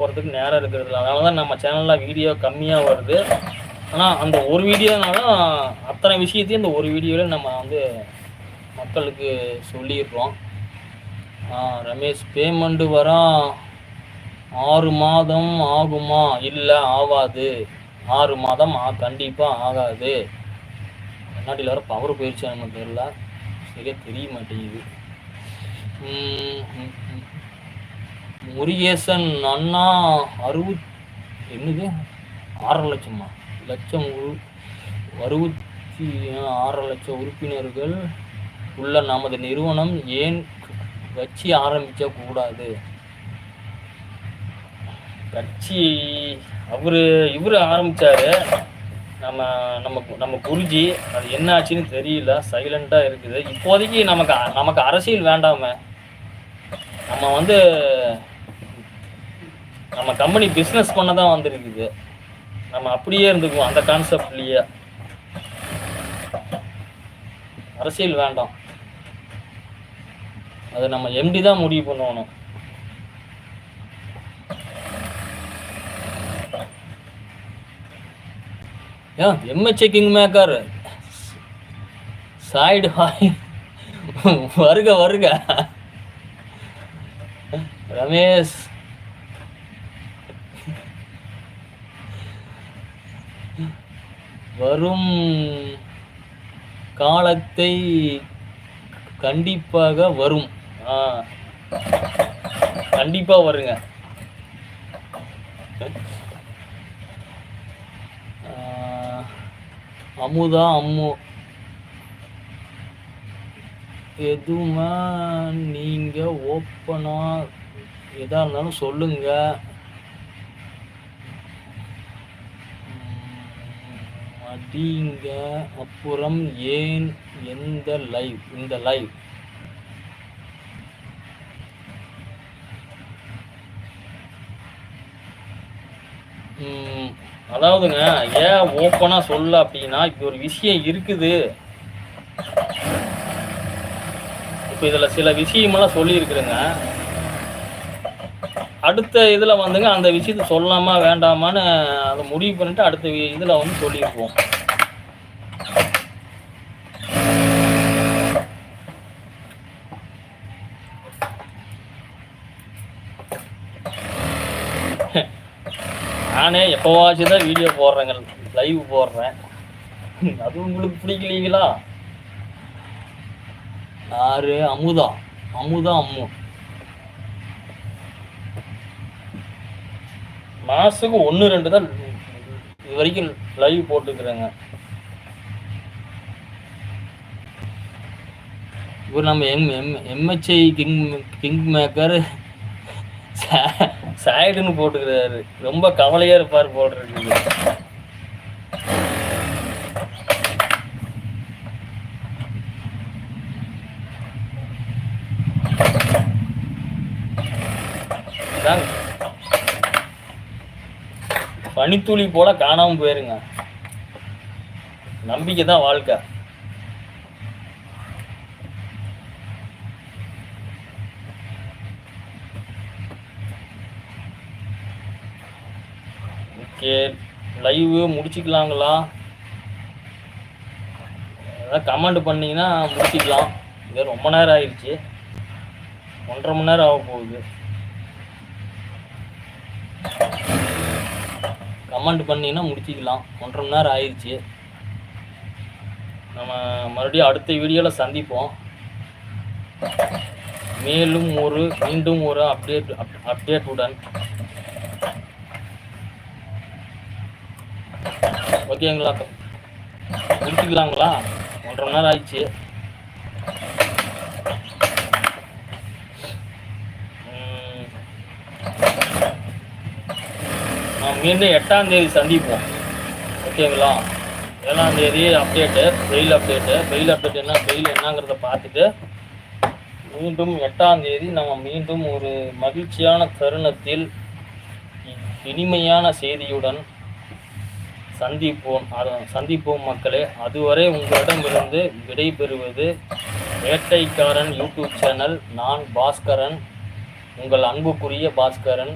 போகிறதுக்கு நேரம் இருக்கிறது. இல்லை அதனால தான் நம்ம சேனலில் வீடியோ கம்மியாக வருது. ஆனால் அந்த ஒரு வீடியோனாலும் அத்தனை விஷயத்தையும் இந்த ஒரு வீடியோவில் நம்ம வந்து மக்களுக்கு சொல்லிடுறோம். ரமேஷ் பேமெண்ட் வர ஆறு மாதம் ஆகுமா? இல்லை ஆகாது. ஆறு மாதம் ஆ கண்டிப்பாக ஆகாது. கண்ணாடியில் வர பவர் போயிடுச்சு நமக்கு தெரியல. சரியாக தெரிய மாட்டேங்குது. முருகேசன் அண்ணா அறுபத் என்னது? ஆறரை லட்சமா? லட்சம் அறுபத்தி ஆறரை லட்சம் உறுப்பினர்கள் உள்ள நமது நிறுவனம் ஏன் கட்சி ஆரம்பிக்க கூடாது? கட்சி அவரு இவரு ஆரம்பிச்சாரு. நம்ம நம்ம நம்ம குருஜி அது என்ன ஆச்சுன்னு தெரியல சைலண்டா இருக்குது. இப்போதைக்கு நமக்கு நமக்கு அரசியல் வேண்டாம. நம்ம வந்து நம்ம கம்பெனி பிஸ்னஸ் பண்ண தான் வந்திருக்குது. நம்ம அப்படியே இருந்துக்குவோம் அந்த கான்செப்ட்லயே அரசியல் வேண்டாம். அது நம்ம எம்டி தான் முடிவு பண்ணணும். ஏன் எம்எச்ஏ கிங் மேக்கர் சாய்டு ஹாய் வருக வருக. ரமேஷ். வரும் காலத்தை கண்டிப்பாக வரும். கண்டிப்பாக வருங்க. அமுதா அம்மு. எதுவுமே நீங்கள் ஓப்பனாக எதாக இருந்தாலும் சொல்லுங்கள் அடிங்க அப்புறம் ஏன் எந்த லைவ் இந்த லைவ் ம், அதாவதுங்க ஏன் ஓப்பனாக சொல்ல அப்படின்னா இப்போ ஒரு விஷயம் இருக்குது. இப்போ இதில் சில விஷயமெல்லாம் சொல்லியிருக்குறேங்க. அடுத்த இதில் வந்துங்க அந்த விஷயத்த சொல்லாமா வேண்டாமான்னு அதை முடிவு பண்ணிட்டு அடுத்த வி- வந்து சொல்லியிருப்போம். நானே எப்போவாச்சும் தான் வீடியோ போடுறேங்க லைவ் போடுறேன். அது உங்களுக்கு பிடிக்கலீங்களா? யாரு? அமுதா. அமுதா அம்மு. மாசத்துக்கு ஒன்று ரெண்டு தான் இது வரைக்கும் லைவ் போட்டுக்கிறேங்க. இப்போ நம்ம M M MHI king king maker சாய்டுன்னு போட்டுக்கிறாரு. ரொம்ப கவலையாக இருப்பார் போடுறது இதாங்க. பனித்துளி போல காணாமல் போயிருங்க. நம்பிக்கை தான் வாழ்க்கை. ஓகே லைவ் முடிச்சுக்கலாங்களா? ஏதாவது கமெண்ட் பண்ணீங்கன்னா முடிச்சுக்கலாம். இது ரொம்ப நேரம் ஆயிடுச்சு. ஒன்றரை மணி நேரம் ஆக போகுது. கமெண்ட் பண்ணிங்கன்னா முடிச்சிக்கலாம். ஒன்றரை மணி நேரம் ஆயிடுச்சு. நம்ம மறுபடியும் அடுத்த வீடியோவில் சந்திப்போம். மேலும் ஒரு மீண்டும் ஒரு அப்டேட் அப்டேட்டுடன் ஓகேங்களா முடிச்சுக்கலாங்களா? ஒன்றரை மணி நேரம் ஆயிடுச்சு. நாம் மீண்டும் எட்டாம் தேதி சந்திப்போம். ஓகேங்களா? ஏழாம் தேதி update bail update bail update என்ன? பெயில் என்னங்கிறத பார்த்துட்டு மீண்டும் எட்டாம் தேதி நம்ம மீண்டும் ஒரு மகிழ்ச்சியான தருணத்தில் இனிமையான செய்தியுடன் சந்திப்போம். சந்திப்போம் மக்களே. அதுவரை உங்களிடமிருந்து விடைபெறுவது வேட்டைக்காரன் யூடியூப் சேனல் நான் பாஸ்கரன். உங்கள் அன்புக்குரிய பாஸ்கரன்.